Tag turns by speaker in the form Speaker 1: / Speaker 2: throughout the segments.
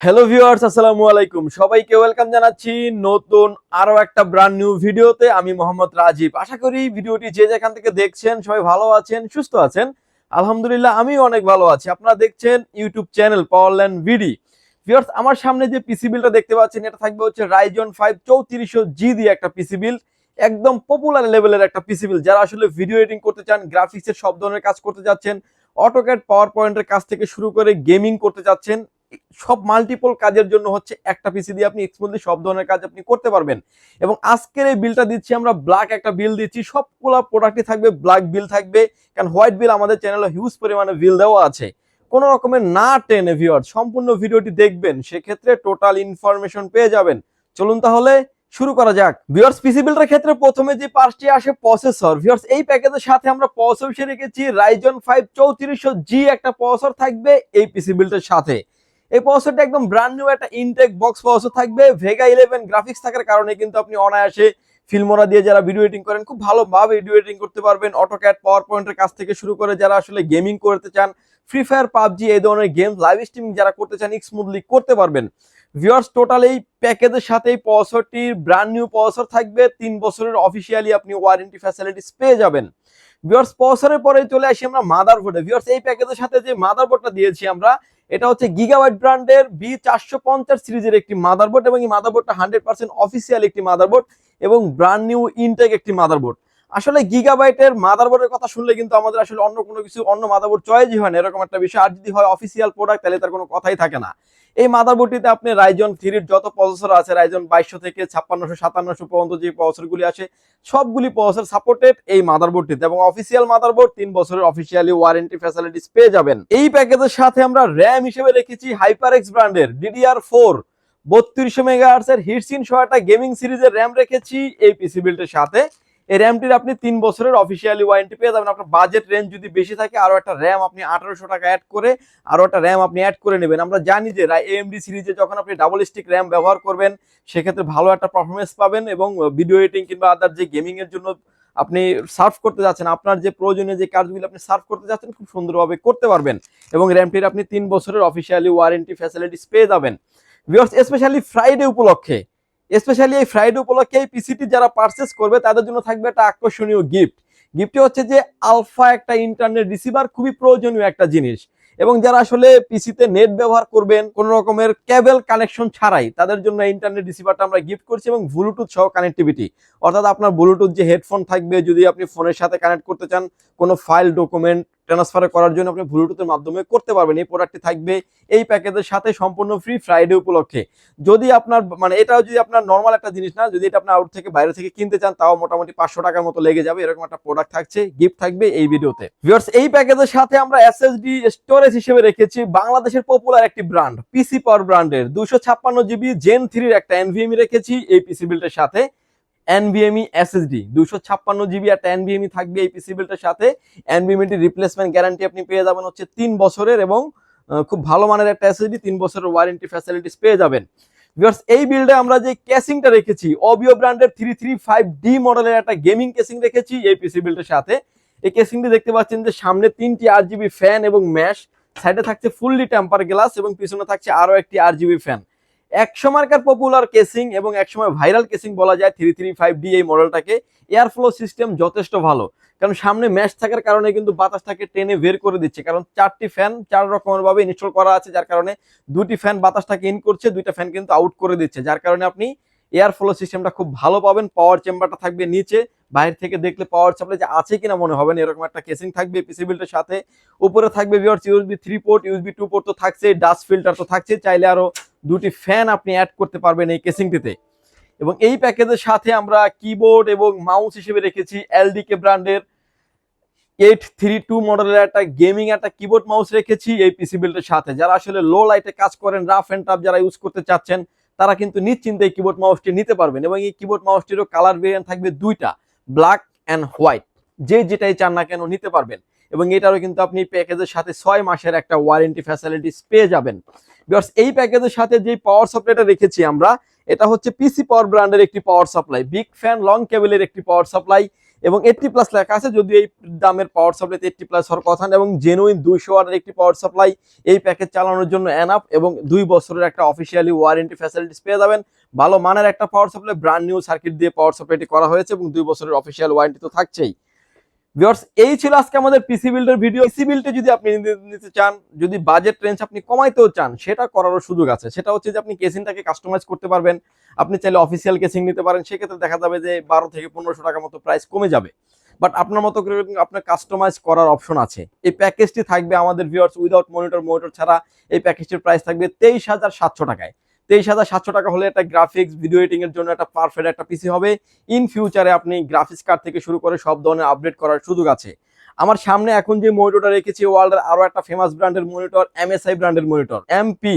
Speaker 1: Hello viewers আসসালামু আলাইকুম। সবাইকে ওয়েলকাম জানাচ্ছি নতুন আরও একটা ব্র্যান্ড নিউ ভিডিওতে আমি মোহাম্মদ রাজীব। আশা করি ভিডিওটি যে যেখান থেকে দেখছেন সবাই ভালো আছেন, সুস্থ আছেন। আলহামদুলিল্লাহ আমি অনেক ভালো আছি। আপনারা দেখছেন ইউটিউব চ্যানেল পাওয়ারল্যান্ড ভিডি ভিউয়ার্স আমার সামনে যে পিসি বিলটা দেখতে পাচ্ছেন, এটা থাকবে হচ্ছে রাইজন ফাইভ চৌত্রিশশো জি দিয়ে একটা পিসি বিল একদম পপুলার লেভেলের একটা পিসি বিল যারা আসলে ভিডিও এডিটিং করতে চান গ্রাফিক্সের সব ধরনের কাজ করতে যাচ্ছেন অটোক্যাড পাওয়ার পয়েন্টের কাজ থেকে শুরু করে গেমিং করতে চাচ্ছেন সব মাল্টিপল কাজের জন্য হচ্ছে একটা পিসি দিয়ে আপনি স্মুথলি সব ধরনের কাজ আপনি করতে পারবেন। এবং আজকের এই বিলটা দিচ্ছি আমরা ব্ল্যাক একটা বিল দিচ্ছি। সবগুলো প্রোডাক্টই থাকবে ব্ল্যাক বিল থাকবে, কারণ হোয়াইট বিল আমাদের চ্যানেলে হিউজ পরিমাণে বিল দেওয়া আছে। কোনো রকমের না টেনে ভিওর সম্পূর্ণ ভিডিওটি দেখবেন, সেক্ষেত্রে টোটাল ইনফরমেশন পেয়ে যাবেন। চলুন তাহলে শুরু করা যাক। ভিউয়ার্স পিসি বিল্ডের ক্ষেত্রে প্রথমে যে পার্টটি আসে প্রসেসর ভিউয়ার্স এই প্যাকেজের সাথে আমরা প্রসেসর রেখেছি রাইজন ফাইভ চৌত্রিশশো জি একটা প্রসেসর থাকবে এই পিসি বিল্ডের সাথে। এই প্রসেসরটা একদম ব্র্যান্ড নিউ একটা ইনটেক বক্স প্রসেসর থাকবে ভেগা ইলেভেন গ্রাফিক্স থাকার কারণে কিন্তু আপনি অনায়াসে ফিল্মোরা দিয়ে যারা ভিডিও এডিটিং করেন, খুব ভালোভাবে ভিডিও এডিটিং করতে পারবেন। অটোক্যাট পাওয়ার পয়েন্টের কাছ থেকে শুরু করে যারা আসলে গেমিং করতে চান ফ্রি ফায়ার পাবজি এই ধরনের গেম লাইভ স্ট্রিমিং যারা করতে চান স্মুথলি করতে পারবেন। ভিউয়ার্স টোটাল এই প্যাকেজের সাথে এই প্রসেসরটির ব্র্যান্ড নিউ প্রসেসর থাকবে। তিন বছরের অফিসিয়ালি আপনি ওয়ারেন্টি ফ্যাসিলিটিস পেয়ে যাবেন। ভিউয়ার্স প্রসেসরের পরে চলে আসি আমরা মাদারবোর্ডে ভিউয়ার্স এই প্যাকেজের সাথে যে মাদারবোর্ডটা দিয়েছি আমরা এটা হচ্ছে গিগাওয়াইট ব্র্যান্ডের বি চারশো পঞ্চাশ সিরিজের একটি মাদারবোর্ড এবং এই মাদারবোর্ডটা হান্ড্রেড পার্সেন্ট অফিসিয়াল একটি মাদারবোর্ড এবং ব্র্যান্ড নিউ ইনটেক একটি মাদারবোর্ড আসলে গিগাবাইটের মাদারবোর্ডের কথা শুনলে কিন্তু আমাদের আসলে অন্য কোনো কিছু, অন্য মাদারবোর্ড চয়েসই হয় না, এরকম একটা বিষয়। আর যদি হয় অফিসিয়াল প্রোডাক্ট তাহলে তার কোনো কথাই থাকে না। এই মাদারবোর্ডটিতে আপনি রাইজন থ্রির যত প্রসেসর আছে রাইজন বাইশশো থেকে ছাপ্পান্নশো, সাতান্নশো পর্যন্ত যে প্রসেসরগুলি আছে, সবগুলি প্রসেসর সাপোর্টেড এই মাদারবোর্ডটিতে। এবং অফিসিয়াল মাদারবোর্ড তিন বছরের অফিসিয়ালি ওয়ারেন্টি ফ্যাসিলিটিস পেয়ে যাবেন। এই প্যাকেজের সাথে আমরা র্যাম হিসেবে রেখেছি হাইপার এক্স ব্র্যান্ডের ডিডিআর ফোর বত্রিশশো মেগাহার্সের হিটসিন সহ একটা গেমিং সিরিজের র্যাম রেখেছি এই পিসি বিল্ডের সাথে। এই র্যামটির আপনি তিন বছরের অফিসিয়ালি ওয়ারেন্টি পেয়ে যাবেন। আপনার বাজেট রেঞ্জ যদি বেশি থাকে, আরও একটা র্যাম আপনি আঠারোশো টাকা অ্যাড করে, আরও একটা র্যাম আপনি অ্যাড করে নেবেন। আমরা জানি যে এএমডি সিরিজে যখন আপনি ডাবল স্টিক র্যাম ব্যবহার করবেন, সেক্ষেত্রে ভালো একটা পারফরমেন্স পাবেন এবং ভিডিও এডিটিং কিংবা আদার যে গেমিং এর জন্য আপনি সার্ভ করতে যাচ্ছেন, আপনার যে প্রয়োজনীয় যে কাজগুলো আপনি সার্ভ করতে যাচ্ছেন, খুব সুন্দরভাবে করতে পারবেন এবং র্যামটির আপনি তিন বছরের অফিসিয়ালি ওয়ারেন্টি ফ্যাসিলিটিস পেয়ে যাবেন। ভিউয়ার্স স্পেশালি ফ্রাইডে উপলক্ষে স্পেশালি এই ফ্রাইডে উপলক্ষে এই পিসিটি যারা পারচেস করবে, তাদের জন্য থাকবে একটা আকর্ষণীয় গিফট গিফটটি হচ্ছে যে আলফা একটা ইন্টারনেট রিসিভার খুবই প্রয়োজনীয় একটা জিনিস। এবং যারা আসলে পিসিতে নেট ব্যবহার করবেন, কোন রকমের কেবল কানেকশন ছাড়াই, তাদের জন্য ইন্টারনেট রিসিভারটা আমরা গিফট করছি এবং ব্লুটুথ সহ কানেক্টিভিটি অর্থাৎ আপনার ব্লুটুথ যে হেডফোন থাকবে, যদি আপনি ফোনের সাথে কানেক্ট করতে চান, কোনো ফাইল ডকুমেন্ট ট্রান্সফার করার জন্য আপনি ব্লুটুথের মাধ্যমে করতে পারবেন। এই প্রোডাক্টটি থাকবে এই প্যাকেজের সাথে সম্পূর্ণ ফ্রি ফ্রাইডে উপলক্ষে। যদি আপনার মানে এটাও যদি আপনার নর্মাল একটা জিনিস না, যদি এটা আপনার আউট থেকে বাইরে থেকে কিনতে চান, তাও মোটামুটি পাঁচশো টাকার মতো লেগে যাবে। এরকম একটা প্রোডাক্ট থাকছে গিফট থাকবে এই ভিডিওতে ভিউয়ার্স এই প্যাকেজের সাথে আমরা এসএসডি স্টোরেজ হিসেবে রেখেছি বাংলাদেশের পপুলার একটি ব্র্যান্ড পিসি পাওয়ার ব্র্যান্ডের দুশো ছাপ্পান্ন জিবি জেন থ্রির একটা এনভিএমি রেখেছি এই পিসি বিল্ডের সাথে। এনভিএমই এসএসডি দুশো ছাপ্পান্ন জিবি একটা এনভিএমই থাকবে এই পিসি বিল্ডের সাথে। এনভিএমটি রিপ্লেসমেন্ট গ্যারান্টি আপনি পেয়ে যাবেন হচ্ছে তিন বছরের এবং খুব ভালো মানের একটা এসএসডি তিন বছরের ওয়ারেন্টি ফ্যাসিলিটিস পেয়ে যাবেন। ভিউয়ার্স এই বিল্ডে আমরা যে কেসিংটা রেখেছি অবিও ব্র্যান্ডের থ্রি থ্রি ফাইভ ডি মডেলের একটা গেমিং কেসিং রেখেছি এই পিসি বিল্ডের সাথে। এই কেসিংটি দেখতে পাচ্ছেন যে সামনে তিনটি আর জিবি ফ্যান এবং ম্যাশ সাইডে থাকছে ফুললি টেম্পার গ্লাস এবং পিছনে থাকছে আরও একটি আর জিবি ফ্যান এক সময়কার পপুলার কেসিং এবং এক সময় ভাইরাল কেসিং বলা যায় থ্রি থ্রি ফাইভ ডি এই মডেলটাকে এয়ার ফ্লো সিস্টেম যথেষ্ট ভালো। কারণ সামনে ম্যাশ থাকার কারণে কিন্তু বাতাসটাকে টেনে বের করে দিচ্ছে। কারণ চারটি ফ্যান চার রকমের ভাবে ইনস্টল করা আছে, যার কারণে দুটি ফ্যান বাতাসটাকে ইন করছে, দুইটা ফ্যান কিন্তু আউট করে দিচ্ছে। যার কারণে আপনি এয়ার ফ্লো সিস্টেমটা খুব ভালো পাবেন পাওয়ার চেম্বারটা থাকবে নিচে, বাইরে থেকে দেখলে পাওয়ার সাপ্লাই যে আছে কিনা মনে হবে না, এরকম একটা কেসিং থাকবে পিসি বিল্ডের সাথে। উপরে থাকবে viewers USB three port USB two port তো থাকছে ডাস্ট ফিল্টার তো থাকছে চাইলে আরও দুটি ফ্যান আপনি অ্যাড করতে পারবেন এই কেসিংটিতে এবং এই প্যাকেজের সাথে আমরা কিবোর্ড এবং মাউস হিসেবে রেখেছি এলডিকে ব্র্যান্ডের। এইট থ্রি টু মডেলের একটা গেমিং একটা কিবোর্ড মাউস রেখেছি এই পিসি বিল্ডের সাথে। যারা আসলে লো লাইটে কাজ করেন রাফ অ্যান্ড টাফ যারা ইউজ করতে চাচ্ছেন, তারা কিন্তু নিশ্চিন্তে এই কিবোর্ড মাউসটি নিতে পারবেন। এবং এই কিবোর্ড মাউসটিরও কালার ভেরিয়েন্ট থাকবে দুইটা ব্ল্যাক অ্যান্ড হোয়াইট যে যেটাই চান না কেন নিতে পারবেন। এবং এটারও কিন্তু আপনি প্যাকেজের সাথে ছয় মাসের একটা ওয়ারেন্টি ফ্যাসিলিটিস পেয়ে যাবেন। বিকজ এই প্যাকেজের সাথে যে পাওয়ার সাপ্লাইটা রেখেছি আমরা, এটা হচ্ছে পিসি পাওয়ার ব্র্যান্ডের একটি power supply big fan long কেবলের একটি পাওয়ার সাপ্লাই এবং এইটটি প্লাস লেখা আছে, যদি এই দামের পাওয়ার সাপ্লাইতে এইটটি প্লাস হওয়ার কথা না, এবং জেনুইন দুইশো ওয়াটের একটি পাওয়ার সাপ্লাই এই প্যাকেজ চালানোর জন্য এনাফ এবং দুই বছরের একটা অফিসিয়ালি ওয়ারেন্টি ফ্যাসিলিটিস পেয়ে যাবেন। ভালো মানের একটা power supply brand new circuit দিয়ে পাওয়ার সাপ্লাইটি করা হয়েছে এবং দুই বছরের অফিসিয়াল ওয়ারেন্টি তো থাকছেই। ভিউয়ার্স এই ছিল আজকে আমাদের পিসি বিল্ডের ভিডিও পিসি বিল্ডে যদি আপনি নিতে- চান, যদি বাজেট রেঞ্জ আপনি কমাইতেও চান, সেটা করারও সুযোগ আছে। সেটা হচ্ছে যে আপনি কেসিংটাকে কাস্টমাইজ করতে পারবেন। আপনি চাইলে অফিসিয়াল কেসিং নিতে পারেন। সেক্ষেত্রে দেখা যাবে যে বারো থেকে পনেরোশো টাকার মতো প্রাইস কমে যাবে। বাট আপনার মতো করে আপনার কাস্টমাইজ করার অপশন আছে। এই প্যাকেজটি থাকবে আমাদের ভিউয়ার্স উইদাউট মনিটর মনিটর ছাড়া এই প্যাকেজটির প্রাইস থাকবে তেইশ হাজার সাতশো টাকায়। তেইশ হাজার সাতশো টাকা হলে একটা গ্রাফিক্স ভিডিও এডিটিং এর জন্য একটা পারফেক্ট একটা পিসি হবে। ইন ফিউচারে আপনি গ্রাফিক্স কার্ড থেকে শুরু করে সব ধরনের আপডেট করার সুযোগ আছে। আমার সামনে এখন যে মনিটরটা রেখেছি ওয়ার্ল্ডের আরও একটা ফেমাস ব্র্যান্ডের মনিটর এমএসআই ব্র্যান্ডের monitor MP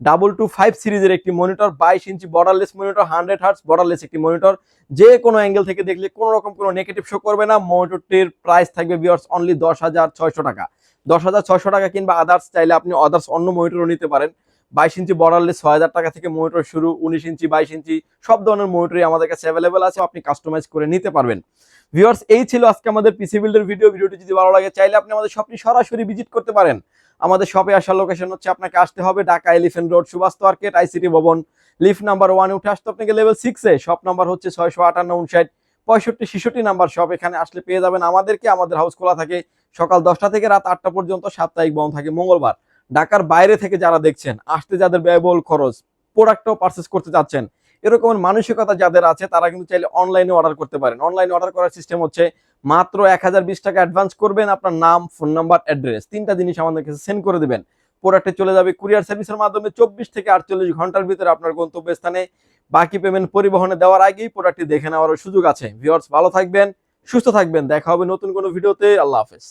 Speaker 1: double two five সিরিজের একটি মনিটর বাইশ ইঞ্চি borderless monitor hundred hertz borderless একটি মনিটর যে কোনো অ্যাঙ্গেল থেকে দেখলে কোনো রকম কোনো নেগেটিভ শো করবে না। মনিটরটির প্রাইস থাকবে বিয়ার্স অনলি দশ হাজার ছয়শো টাকা। দশ হাজার ছয়শো টাকা কিংবা আদার্স চাইলে আপনি আদার্স অন্য মনিটরও নিতে পারেন। বাইশ ইঞ্চি বর্ডারলেস ছয় হাজার টাকা থেকে মনিটর শুরু, উনিশ ইঞ্চি, বাইশ ইঞ্চি, সব ধরনের মনিটরই আমাদের কাছে অ্যাভেলেবেল আছে, আপনি কাস্টমাইজ করে নিতে পারবেন। ভিউয়ার্স এই ছিল আজকে আমাদের পিসি বিল্ডের ভিডিও ভিডিওটি যদি ভালো লাগে, চাইলে আপনি আমাদের শপটি সরাসরি ভিজিট করতে পারেন। আমাদের শপে আসার লোকেশন হচ্ছে আপনাকে আসতে হবে Dhaka elephant road Subhash market ICT ভবন লিফট নাম্বার ওয়ানে উঠে আসতে আপনাকে লেভেল সিক্সে শপ নাম্বার হচ্ছে ছয়শো আটান্ন উনষাট, পঁয়ষট্টি, ছেষট্টি নাম্বার শপ এখানে আসলে পেয়ে যাবেন আমাদেরকে, আমাদের হাউস খোলা থাকে সকাল দশটা থেকে রাত আটটা পর্যন্ত, সাপ্তাহিক বন্ধ থাকে মঙ্গলবার। ঢাকার বাইরে থেকে যারা দেখছেন, আসতে যাদের ব্যয়বহুল খরচ প্রোডাক্টও পারচেস করতে যাচ্ছেন এরকম মানসিকতা যাদের আছে, তারা কিন্তু চাইলে অনলাইনে অর্ডার করতে পারেন। অনলাইনে অর্ডার করার সিস্টেম হচ্ছে, মাত্র এক হাজার বিশ টাকা অ্যাডভান্স করবেন আপনার নাম ফোন নাম্বার অ্যাড্রেস তিনটা জিনিস আমাদের কাছে সেন্ড করে দেবেন। প্রোডাক্টে চলে যাবে কুরিয়ার সার্ভিসের মাধ্যমে চব্বিশ থেকে আটচল্লিশ ঘণ্টার ভিতরে আপনার গন্তব্যস্থানে বাকি পেমেন্ট পরিবহনে দেওয়ার আগেই প্রোডাক্টটি দেখে নেওয়ার সুযোগ আছে। ভিউয়ার্স ভালো থাকবেন, সুস্থ থাকবেন। দেখা হবে নতুন কোনো ভিডিওতে আল্লাহ হাফেজ।